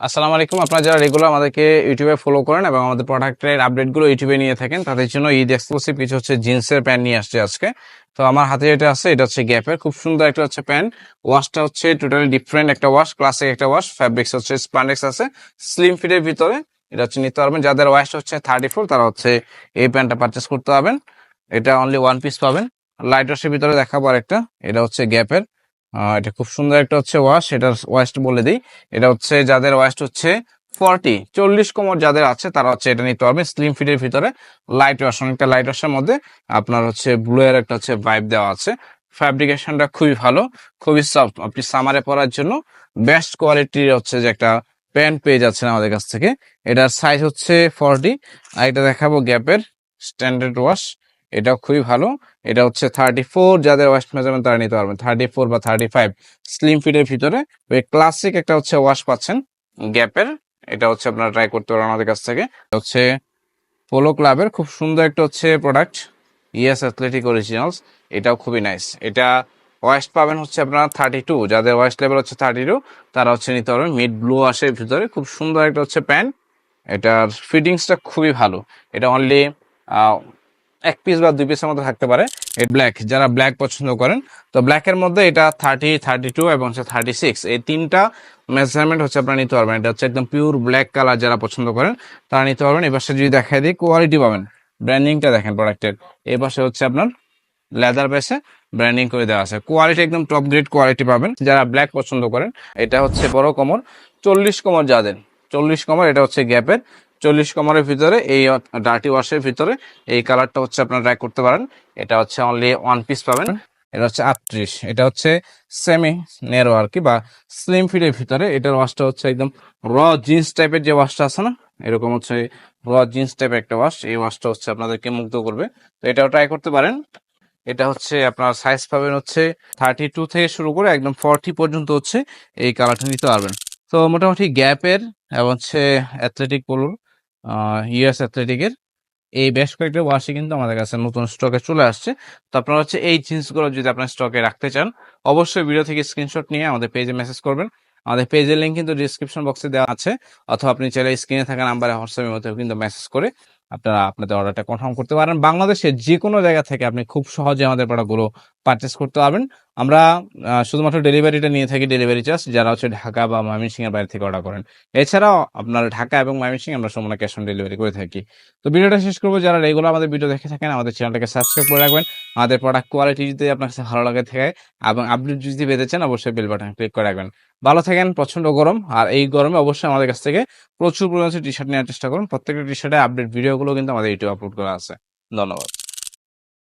আসসালামু আলাইকুম। আপনারা যারা রেগুলার আমাদেরকে ইউটিউবে ফলো করেন এবং আমাদের প্রোডাক্টের আপডেটগুলো ইউটিউবে নিয়ে থাকেন, তাদের জন্য ঈদ এক্সক্লুসিভ কিছু হচ্ছে জিন্সের প্যান্ট নিয়ে আসছে আজকে। তো আমার হাতে যেটা আছে, এটা হচ্ছে গ্যাপের খুব সুন্দর একটা হচ্ছে প্যান্ট। ওয়াশটা হচ্ছে টোটালি ডিফারেন্ট একটা ওয়াশ ক্লাসিক একটা ওয়াশ ফ্যাব্রিক্স হচ্ছে স্প্লান্ডেক্স আছে। স্লিম ফিটের ভিতরে, এটা হচ্ছে নিতে পারবেন। যাদের ওয়াশ হচ্ছে থার্টি ফোর তারা হচ্ছে এই প্যান্টটা পারচেস করতে পারবেন। এটা অনলি ওয়ান পিস পাবেন। লাইট ওয়াশের ভিতরে দেখাবো আরেকটা। এটা হচ্ছে গ্যাপের এটা খুব সুন্দর একটা হচ্ছে ওয়াশ এটার ওয়াশটা বলে দিই। এটা হচ্ছে যাদের ওয়াস্ট হচ্ছে ফর্টি চল্লিশ কোমর যাদের আছে, তারা হচ্ছে এটা নিতে পারবে স্লিম ফিটের ভিতরে। লাইট ওয়াশ অনেকটা লাইট ওয়াশের মধ্যে আপনার হচ্ছে ব্লু এর একটা হচ্ছে ভাইব দেওয়া আছে। ফ্যাব্রিকেশনটা খুবই ভালো, খুবই সফট আপনি সামারে পরার জন্য বেস্ট কোয়ালিটির হচ্ছে যে একটা প্যান্ট পেয়ে যাচ্ছেন আমাদের কাছ থেকে। এটার সাইজ হচ্ছে ফর্টি আর এটা দেখাবো গ্যাপের স্ট্যান্ডার্ড ওয়াশ এটাও খুবই ভালো। এটা হচ্ছে থার্টি ফোর যাদের ওয়াশ মেজারমেন্ট তারা নিতে পারবেন। থার্টি ফোর বা থার্টি ফাইভ স্লিম ফিটের ভিতরে। ওই ক্লাসিক একটা হচ্ছে ওয়াশ পাচ্ছেন গ্যাপের। এটা হচ্ছে আপনারা ট্রাই করতে পারেন আমাদের কাছ থেকে। হচ্ছে পোলো ক্লাবের খুব সুন্দর একটা হচ্ছে প্রোডাক্ট ইএস অ্যাথলেটিক অরিজিনালস এটাও খুবই নাইস এটা ওয়েস্ট পাবেন হচ্ছে আপনার থার্টি টু যাদের ওয়েস্ট লেভেল হচ্ছে থার্টি টু তারা হচ্ছে নিতে পারবেন। মিড ব্লু আসে ভিতরে। খুব সুন্দর একটা হচ্ছে প্যান্ট এটার ফিটিংসটা খুবই ভালো। এটা অনলি এক পিস বা দুই পিসের মধ্যে থাকতে পারে। এই ব্ল্যাক যারা ব্ল্যাক পছন্দ করেন, তো ব্ল্যাকের মধ্যে এটা থার্টি থার্টি টু এবং হচ্ছে থার্টি সিক্স এই তিনটা মেজারমেন্ট হচ্ছে আপনারা নিতে পারবেন। এটা হচ্ছে একদম পিওর ব্ল্যাক কালার যারা পছন্দ করেন, তারা নিতে পারবেন। এবার যদি দেখাই দিই কোয়ালিটি পাবেন। ব্র্যান্ডিংটা দেখেন প্রোডাক্টের এই পাশে হচ্ছে আপনার লেদার বেসে ব্র্যান্ডিং করে দেওয়া আছে। কোয়ালিটি একদম টপ গ্রেড কোয়ালিটি পাবেন। যারা ব্ল্যাক পছন্দ করেন, এটা হচ্ছে বড় কমর, চল্লিশ কমর যাদের, চল্লিশ কমর, এটা হচ্ছে গ্যাপের চল্লিশ কমরের ভিতরে, এই ডার্টি ওয়াশের ভিতরে, এই কালারটা হচ্ছে আপনারা ট্রাই করতে পারেন। এটা হচ্ছে অনলি ওয়ান পিস পাবেন। এটা হচ্ছে আটত্রিশ। এটা হচ্ছে সেমি নেরো আর কি, বা স্লিম ফিটের ভিতরে। এটার ওয়াশটা হচ্ছে একদম র জিন্স টাইপের যে ওয়াশটা আছে না, এরকম হচ্ছে র জিন্স টাইপের একটা ওয়াশ এই ওয়াশটা হচ্ছে আপনাদেরকে মুগ্ধ করবে। তো এটাও ট্রাই করতে পারেন। এটা হচ্ছে আপনার সাইজ পাবেন হচ্ছে থার্টি টু থেকে শুরু করে একদম ফর্টি পর্যন্ত হচ্ছে এই কালারটা নিতে পারবেন। তো মোটামুটি গ্যাপের এবং হচ্ছে অ্যাথলেটিক পোলোর ইউএস অ্যাথলেটিকের এই বেশ কয়েকটা ওয়াশই কিন্তু আমাদের কাছে নতুন স্টকে চলে আসছে। তো আপনারা হচ্ছে এই জিন্সগুলো যদি আপনার স্টকে রাখতে চান, অবশ্যই ভিডিও থেকে স্ক্রিনশট নিয়ে আমাদের পেজে মেসেজ করবেন। আমাদের পেজের লিঙ্ক কিন্তু ডিসক্রিপশন বক্সে দেওয়া আছে, অথবা আপনি চাইলে স্ক্রিনে থাকা নাম্বারে হোয়াটসঅ্যাপের মধ্যেও কিন্তু মেসেজ করে আপনারা আপনাদের অর্ডারটা কনফার্ম করতে পারেন। বাংলাদেশের যে কোনো জায়গা থেকে আপনি খুব সহজে আমাদের প্রোডাক্টগুলো পারচেস করতে পারবেন। আমরা শুধুমাত্র ডেলিভারিটা নিয়ে থাকি ডেলিভারি চার্জ যারা হচ্ছে ঢাকা বা ময়মনসিং এর বাইরে থেকে অর্ডার করেন। এছাড়াও আপনার ঢাকা এবং ময়মনসিং আমরা সম্পূর্ণ ক্যাশ অন ডেলিভারি করে থাকি। তো ভিডিওটা শেষ করব। যারা রেগুলার আমাদের ভিডিও দেখে থাকেন, আমাদের চ্যানেলটাকে সাবস্ক্রাইব করে রাখবেন। আমাদের প্রোডাক্ট কোয়ালিটি যদি আপনার কাছে ভালো লাগে থাকে এবং আপডেট যদি পেতে চান, অবশ্যই বেল বাটন ক্লিক করে রাখবেন। ভালো থাকেন প্রচণ্ড গরম, আর এই গরমে অবশ্যই আমাদের কাছ থেকে প্রচুর পরিমাণে টি শার্ট নেওয়ার চেষ্টা করুন। প্রত্যেকটা টি শার্টে আপডেট ভিডিওগুলো কিন্তু আমাদের ইউটিউব আপলোড করা আছে। ধন্যবাদ।